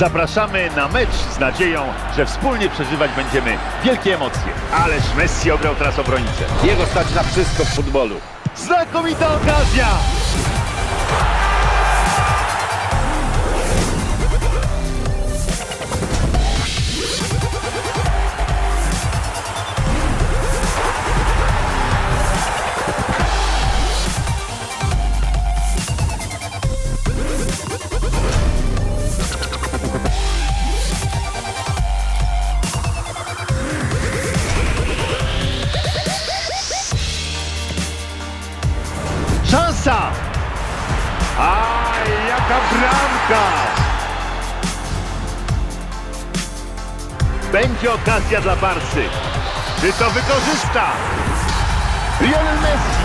Zapraszamy na mecz z nadzieją, że wspólnie przeżywać będziemy wielkie emocje. Ależ Messi ograł teraz obrońcę. Jego stać na wszystko w futbolu. Znakomita okazja! Szansa! Aj, jaka bramka! Będzie okazja dla Barsy. Czy to wykorzysta? Lionel Messi!